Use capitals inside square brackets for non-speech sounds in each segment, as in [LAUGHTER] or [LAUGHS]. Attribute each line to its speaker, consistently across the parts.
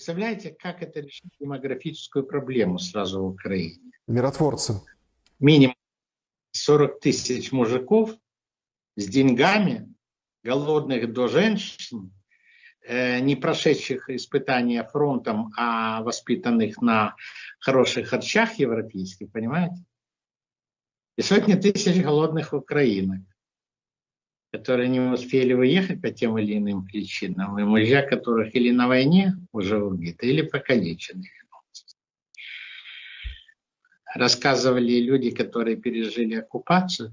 Speaker 1: Представляете, как это решить демографическую проблему сразу в Украине?
Speaker 2: Миротворцы.
Speaker 1: Минимум 40 тысяч мужиков с деньгами, голодных до женщин, э, не прошедших испытания фронтом, а воспитанных на хороших харчах европейских, понимаете? И сотни тысяч голодных украинок, которые не успели уехать по тем или иным причинам, и мужья которых или на войне уже убиты, или покалечены. Рассказывали люди, которые пережили оккупацию,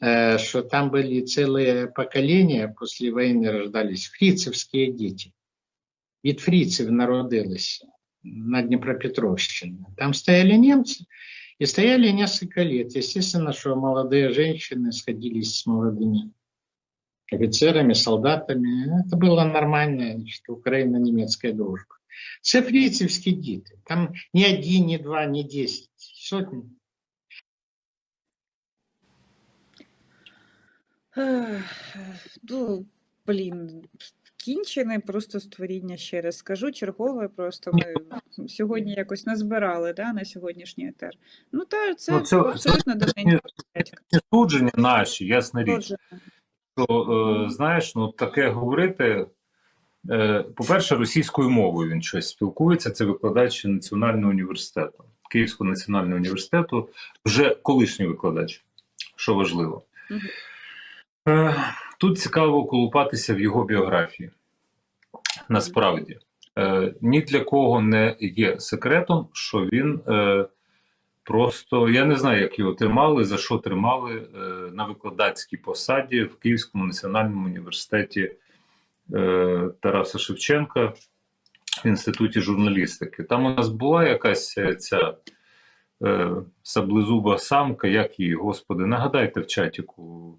Speaker 1: э, что там были целые поколения, после войны рождались фрицевские дети. Від фрицев народилось на Днепропетровщине. Там стояли немцы, и стояли несколько лет. Естественно, что молодые женщины сходились с молодыми офицерами, солдатами. Это была нормальная значит, Украино-немецкая дружба. Це фрицевські діти. Там не один, не два, не десять. Сотні.
Speaker 3: Ну, блін, кінчене просто створіння ще раз скажу. Чергове просто ми сьогодні якось назбирали да, на сьогоднішній етер. Ну, та це,
Speaker 4: Ну, це-
Speaker 3: абсолютно давненько.
Speaker 4: судження наші, ясна річ.
Speaker 3: Отже,
Speaker 4: Що, е, знаєш, ну таке говорити. Е, по-перше, російською мовою він щось спілкується. Це викладач Національного університету, Київського національного університету, вже колишній викладач, що важливо. Е, тут цікаво колупатися в його біографії. Насправді, ні для кого не є секретом, що він просто я не знаю, як його тримали, за що тримали е, на викладацькій посаді в Київському національному університеті е, Тараса Шевченка в інституті журналістики. Там у нас була якась ця е, саблезуба самка, як її, господи, нагадайте в чатіку,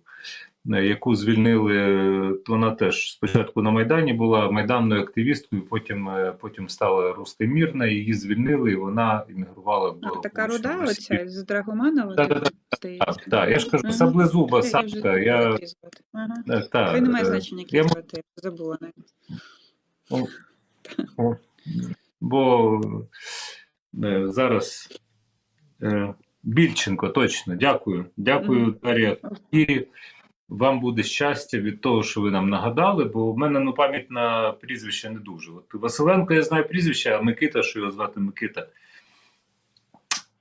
Speaker 4: яку звільнили, е, вона теж спочатку на Майдані була майданною активісткою, потім, е, потім стала Руська її звільнили, і вона іммігрувала до
Speaker 3: а, така руда оця з Драгоманова,
Speaker 4: Да-да-да.
Speaker 3: здається.
Speaker 4: Так, так, я ж кажу, саблезуба
Speaker 3: вже
Speaker 4: Я.
Speaker 3: Ага.
Speaker 4: е, та,
Speaker 3: Хай немає
Speaker 4: е,
Speaker 3: значення, як
Speaker 4: я
Speaker 3: її звати, я забула навіть.
Speaker 4: Бо е, зараз е, Більченко, точно, дякую. Дякую. Дар'я. І вам буде щастя від того, що ви нам нагадали, бо в мене ну, пам'ять на прізвище не дуже. От Василенко, я знаю прізвище, а Микита, що його звати Микита.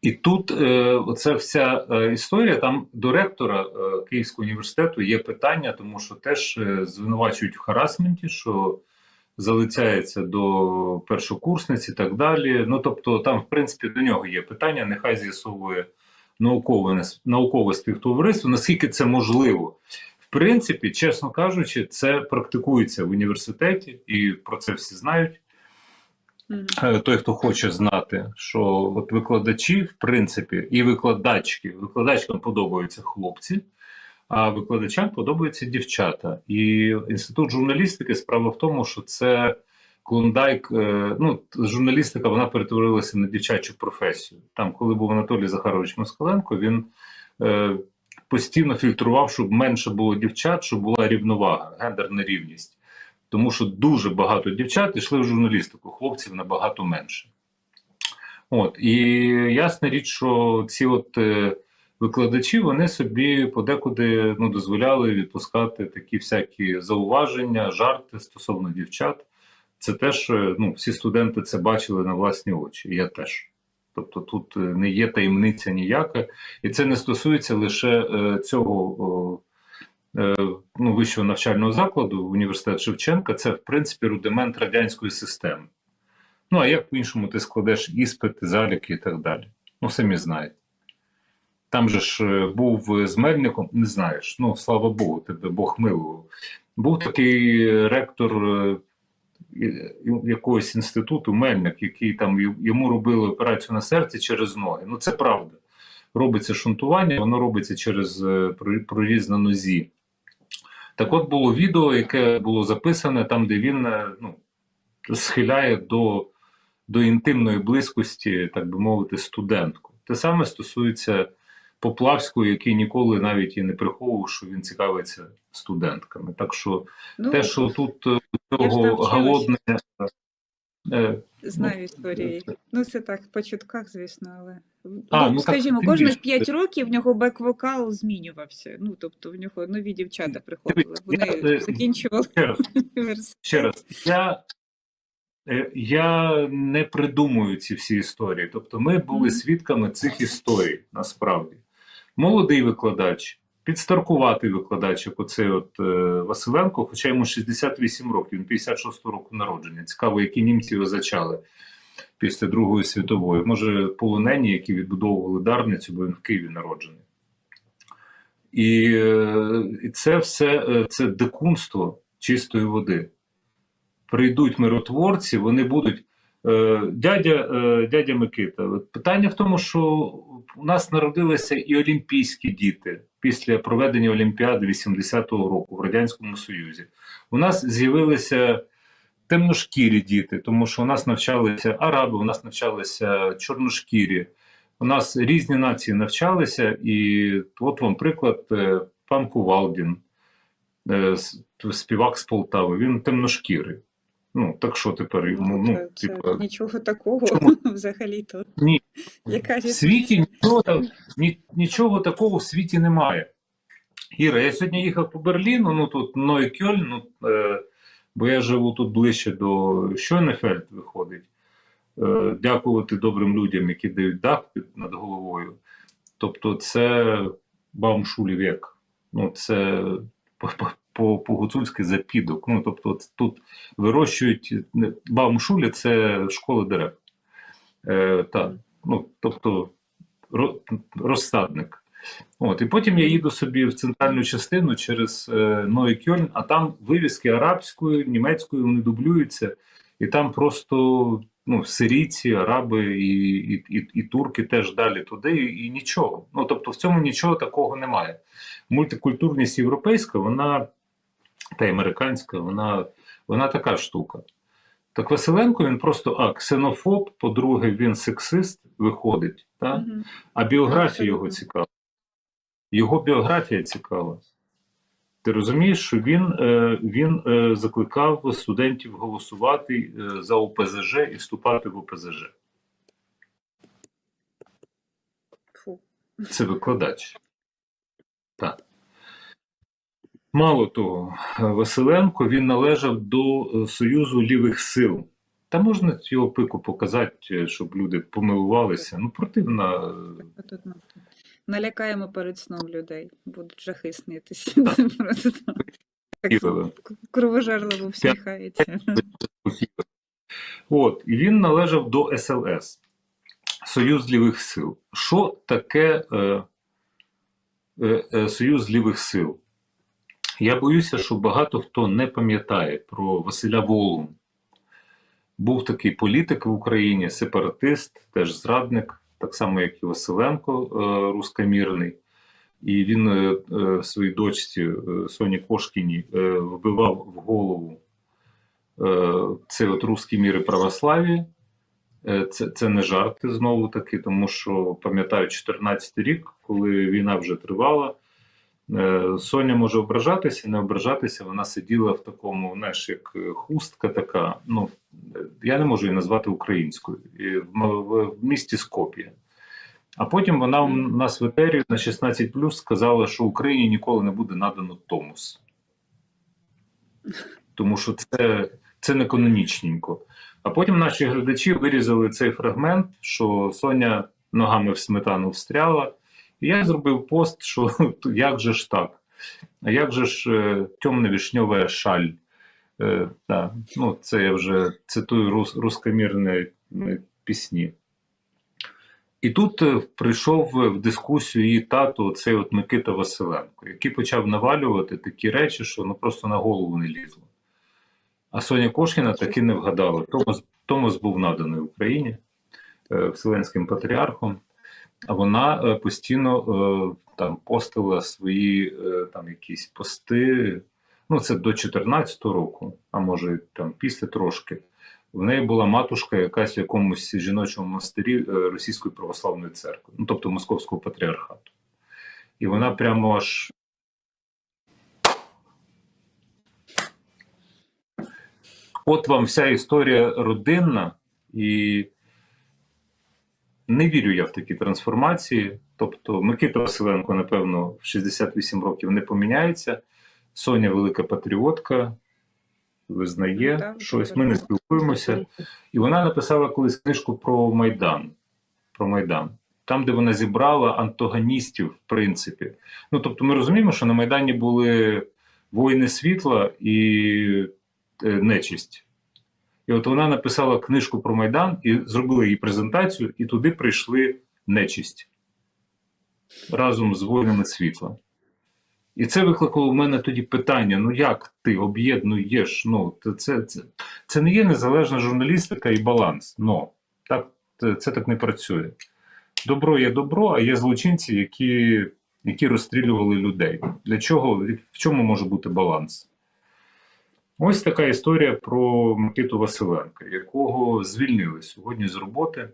Speaker 4: І тут е, оця вся е, історія, там до ректора е, Київського університету є питання, тому що теж е, звинувачують в харасменті, що залицяється до першокурсниць і так далі. Ну тобто, там, в принципі, до нього є питання, нехай з'ясовує наукове, наукове співтовариство, наскільки це можливо. В принципі, чесно кажучи, це практикується в університеті, і про це всі знають. Е, той, хто хоче знати, що от викладачі, в принципі, і викладачки, викладачкам подобаються хлопці, а викладачам подобаються дівчата. І інститут журналістики справа в тому, що це клондайк. е, Ну, журналістика вона перетворилася на дівчачу професію. Там, коли був Анатолій Захарович Москаленко, він е, постійно фільтрував, щоб менше було дівчат, щоб була рівновага, гендерна рівність. Тому що дуже багато дівчат йшли в журналістику, хлопців набагато менше. От, і ясна річ, що ці от е, викладачі вони собі подекуди ну, дозволяли відпускати такі всякі зауваження, жарти стосовно дівчат. Це теж ну, всі студенти це бачили на власні очі, я теж. Тобто тут е, не є таємниця ніяка, і це не стосується лише е, цього. Е, ну, вищого навчального закладу, університет Шевченка, це в принципі рудимент радянської системи. Ну, а як по-іншому ти складеш іспити, заліки і так далі? Ну, самі знаєте. Там же ж був з Мельником, не знаєш, ну слава Богу, тебе Бог милував. Був такий ректор якогось інституту, Мельник, який там йому робили операцію на серці через ноги. Ну, це правда. Робиться шунтування, воно робиться через е, проріз на нозі. Так от було відео, яке було записане там, де він е, ну, схиляє до, до інтимної близькості, так би мовити, студентку. Те саме стосується Поплавського, який ніколи навіть і не приховував, що він цікавиться студентками. Так що
Speaker 3: Ну,
Speaker 4: те, що тут е, цього голодне. Е,
Speaker 3: Знаю історії. Ну, це так, по чутках, звісно, але.
Speaker 4: А,
Speaker 3: ну,
Speaker 4: ну, так,
Speaker 3: скажімо,
Speaker 4: тим
Speaker 3: кожних. 5 років в нього бек-вокал змінювався. Ну, тобто в нього нові дівчата приходили. Вони
Speaker 4: я, е,
Speaker 3: закінчували
Speaker 4: ще раз, ще раз. Я, я не придумую ці всі історії. Тобто, ми були свідками цих історій насправді. Молодий викладач, підстаркуватий викладач, як оцей от е, Василенко, хоча йому 68 років, він 56 року народження. Цікаво, які німці його зачали після Другої світової. Може, полонені, які відбудовували Дарницю, бо він в Києві народжений. І, е, і це все е, це дикунство чистої води. Прийдуть миротворці, вони будуть. Дядя, дядя Микита, питання в тому, що у нас народилися і олімпійські діти після проведення Олімпіади 80-го року в Радянському Союзі. У нас з'явилися темношкірі діти, тому що у нас навчалися араби, у нас навчалися чорношкірі. У нас різні нації навчалися, і от вам приклад е, пан Кувалдін, е, співак з Полтави, він темношкірий. Ну, так що тепер йому, ну,
Speaker 3: це, це нічого такого
Speaker 4: чому? [LAUGHS]
Speaker 3: взагалі-то.
Speaker 4: Ні.
Speaker 3: Яка
Speaker 4: в світі нічого, ні, нічого такого в світі немає. Іра, я сьогодні їхав по Берліну, ну тут Нойкьоль, ну, е, бо я живу тут ближче до Щойнефельд виходить. Е, дякувати добрим людям, які дають дах під над головою. Тобто, це Баумшулівек. Ну, це по- по- по-гуцульськи запідок. Ну, тобто, от тут вирощують Баумшулі це школа дерев. Е, так. Ну, тобто ро- розсадник. От, і потім я їду собі в центральну частину через е, Ной Кьольн, а там вивіски арабською, німецькою вони дублюються, і там просто ну, сирійці, араби і, і, і, і турки теж далі туди, і, і нічого. Ну, тобто в цьому нічого такого немає. Мультикультурність європейська, вона та й американська, вона, вона така штука. Так Василенко він просто а, ксенофоб, по-друге, він сексист виходить, та? А біографія його цікава. Його біографія цікава. Ти розумієш, що він, е, він е, закликав студентів голосувати е, за ОПЗЖ і вступати в ОПЗЖ. Це викладач. Так. Мало того, Василенко він належав до е, Союзу лівих сил. Та можна його пику показати, е, щоб люди помилувалися. Ну, противна. е,
Speaker 3: налякаємо перед сном людей, будуть жахи снитися. Кровожерливо всміхається.
Speaker 4: От, і він належав до СЛС Союз лівих сил. Що таке е, е, Союз лівих сил? Я боюся, що багато хто не пам'ятає про Василя Волу. Був такий політик в Україні, сепаратист, теж зрадник, так само, як і Василенко, е, рускомірний. І він е, е, своїй дочці е, Соні Кошкіні е, вбивав в голову е, цей от русський мір і православ'я. Е, Це, це не жарти знову таки, тому що пам'ятаю 14 рік, коли війна вже тривала. Е, Соня може ображатися, не ображатися. Вона сиділа в такому, знаєш, як е, хустка така. Ну, я не можу її назвати українською. В, місті Скоп'є. А потім вона у нас в етері на 16 сказала, що Україні ніколи не буде надано Томос. Тому що це, це не канонічненько. А потім наші глядачі вирізали цей фрагмент, що Соня ногами в сметану встряла. Я зробив пост, що [LAUGHS] як же ж так? А як же ж е, темна вишньова шаль? Е, да. ну, це я вже цитую рус, рускомірні е, пісні. І тут е, прийшов в дискусію її тато, цей от Микита Василенко, який почав навалювати такі речі, що ну просто на голову не лізло. А Соня Кошкіна таки не вгадала. Томос, Томос був наданий Україні е, Вселенським патріархом, вона е, постійно е, там постила свої е, там якісь пости. Ну, це до 14 року, а може там після трошки. В неї була матушка якась в якомусь жіночому монастирі Російської православної церкви, ну тобто Московського патріархату. І вона прямо аж От вам вся історія родинна, і не вірю я в такі трансформації. Тобто, Микита Василенко, напевно, в 68 років не поміняється. Соня велика патріотка, визнає
Speaker 3: Ну, так,
Speaker 4: щось. Ми не спілкуємося. І вона написала колись книжку про Майдан. Про Майдан. Там, де вона зібрала антагоністів, в принципі. Ну, тобто, ми розуміємо, що на Майдані були воїни світла і е, нечисть. І от вона написала книжку про Майдан і зробила її презентацію, і туди прийшли нечисть разом з воїнами світла. І це викликало в мене тоді питання: ну як ти об'єднуєш? Ну, це, це, це, не є незалежна журналістика і баланс. Ну, так, це так не працює. Добро є добро, а є злочинці, які, які розстрілювали людей. Для чого? В чому може бути баланс? Ось така історія про Микиту Василенка, якого звільнили сьогодні з роботи.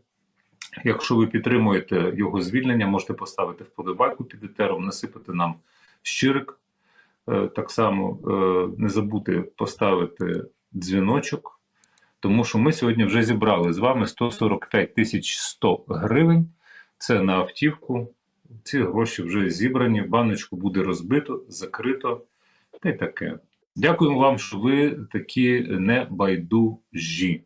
Speaker 4: Якщо ви підтримуєте його звільнення, можете поставити вподобайку під етером, насипати нам щирик. Е, Так само е, не забудьте поставити дзвіночок, тому що ми сьогодні вже зібрали з вами 145 тисяч 100 гривень. Це на автівку. Ці гроші вже зібрані, баночку буде розбито, закрито та й таке. Дякуємо вам, що ви такі небайдужі.